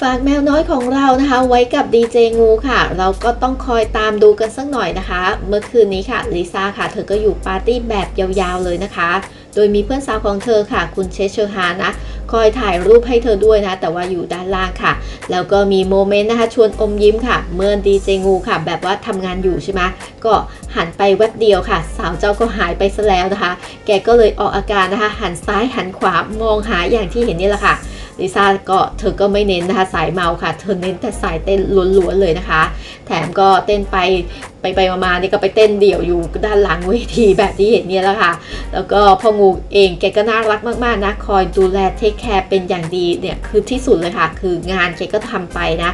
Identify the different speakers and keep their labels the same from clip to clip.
Speaker 1: ฝากแมวน้อยของเรานะคะ ไว้กับดีเจงูค่ะ เราก็ต้องคอยตามดูกันสักหน่อยนะคะ เมื่อคืนนี้ค่ะลิซ่าค่ะ เธอก็อยู่ปาร์ตี้แบบยาวๆเลยนะคะ โดยมีเพื่อนสาวของเธอค่ะ คุณเชชเชอร์ฮานะ คอยถ่ายรูปให้เธอด้วยนะ แต่ว่าอยู่ด้านล่างค่ะ แล้วก็มีโมเมนต์นะคะ ชวนอมยิ้มค่ะ เมื่อดีเจงูค่ะ แบบว่าทำงานอยู่ใช่ไหมก็หันไปแวบเดียวค่ะ สาวเจ้าก็หายไปซะแล้วนะคะ แกก็เลยออกอาการนะคะ หันซ้ายหันขวามองหาอย่างที่เห็นนี่แหละค่ะ ลิซ่าก็เธอก็ไม่เน้นนะคะสายเมาค่ะ เธอเน้นแต่สายเต้นล้วนๆเลยนะคะ แถมก็เต้นไปไปไปมาๆนี่ก็ไปเต้นเดี่ยวอยู่ด้านหลังเวทีแบบที่เห็นเนี่ยแหละค่ะ แล้วก็พ่องูเองแกก็น่ารักมากๆนะคอยดูแลเทคแคร์เป็นอย่างดีเนี่ยคือที่สุดเลยค่ะ คืองานแกก็ทำไปนะ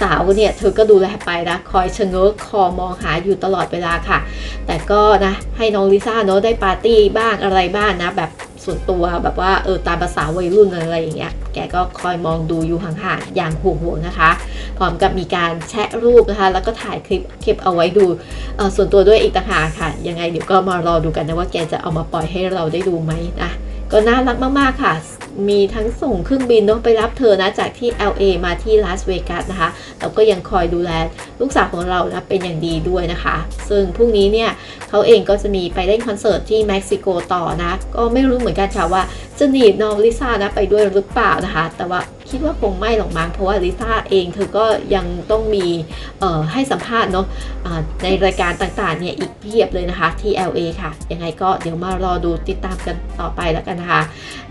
Speaker 1: สาวเนี่ยเธอก็ดูแลไปนะคอยชะเง้อคอมองหาอยู่ตลอดเวลาค่ะ แต่ก็นะให้น้องลิซ่าเนาะได้ปาร์ตี้บ้างอะไรบ้างนะแบบ ส่วนตัวแบบว่าเออตามภาษาวัยรุ่นอะไรอย่างเงี้ย แกก็คอยมองดูอยู่ห่างๆอย่างห่วงๆนะคะ พร้อมกับมีการแชะรูปนะคะ แล้วก็ถ่ายคลิปเก็บเอาไว้ดูเออส่วนตัวด้วยอีกต่างหากค่ะ ยังไงเดี๋ยวก็มารอดูกันนะว่าแกจะเอามาปล่อยให้เราได้ดูไหมนะก็น่ารักมากๆค่ะ มีทั้งส่งเครื่องบินเนาะไปรับเธอนะจากที่ LA มาที่ลาสเวกัสนะคะแล้วก็ยังคอยดูแลลูกสาวของเรานะเป็นอย่างดีด้วยนะคะ ซึ่งพรุ่งนี้เนี่ยเขาเองก็จะมีไปเล่นคอนเสิร์ตที่เม็กซิโกต่อนะ ก็ไม่รู้เหมือนกันค่ะว่าจะหนีบน้องลิซ่านะไปด้วยหรือเปล่านะคะ แต่ว่า คิดว่าคงไม่หรอกมั้งเพราะว่าลิซ่าเองเธอก็ยังต้องมีให้สัมภาษณ์เนาะในรายการต่างๆเนี่ยอีกเพียบเลยนะคะที่ LA ค่ะ ยังไงก็เดี๋ยวมารอดูติดตามกันต่อไปแล้วกันนะคะ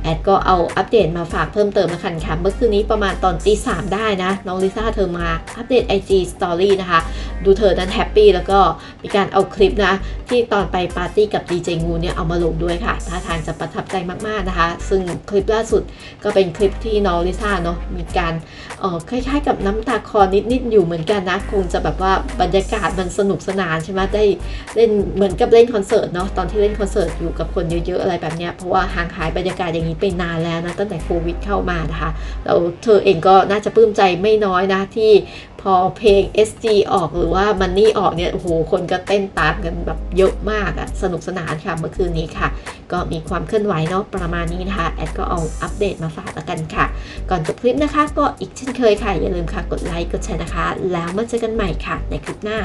Speaker 1: แอดก็เอาอัปเดตมาฝากเพิ่มเติมแล้วกันค่ะ เมื่อคืนนี้ประมาณตอนตีสามได้นะ น้องลิซ่าเธอมาอัปเดต IG Story นะคะ ดูเธอนั้นแฮปปี้แล้วก็มีการเอาคลิปนะที่ตอนไปปาร์ตี้กับดีเจงูเนี่ยเอามาลงด้วยค่ะท่าทางจะประทับใจมากๆนะคะ ซึ่งคลิปล่าสุดก็เป็นคลิปที่น้องลิซ่าเนาะมีการเออคล้ายๆ กับน้ำตาคลอนิดๆอยู่เหมือนกันนะคงจะแบบว่าบรรยากาศมันสนุกสนานใช่ไหมได้เล่นเหมือนกับเล่นคอนเสิร์ตเนาะตอนที่เล่นคอนเสิร์ตอยู่กับคนเยอะๆอะไรแบบเนี้ยเพราะว่าห่างหายบรรยากาศอย่างนี้ไปนานแล้วนะตั้งแต่โควิดเข้ามานะคะแล้วเธอเองก็น่าจะปลื้มใจไม่น้อยนะที่ พอเพลง SG ออกหรือว่ามันนี่ออกเนี่ย โอ้โห คนก็เต้นตามกันแบบเยอะมากอะสนุกสนานค่ะเมื่อคืนนี้ค่ะ ก็มีความเคลื่อนไหวเนาะประมาณนี้นะคะ แอดก็เอาอัปเดตมาฝากแล้วกันค่ะ ก่อนจบคลิปนะคะ ก็อีกเช่นเคยค่ะ อย่าลืมค่ะ กดไลค์ กดแชร์นะคะ แล้วมาเจอกันใหม่ค่ะ ในคลิปหน้า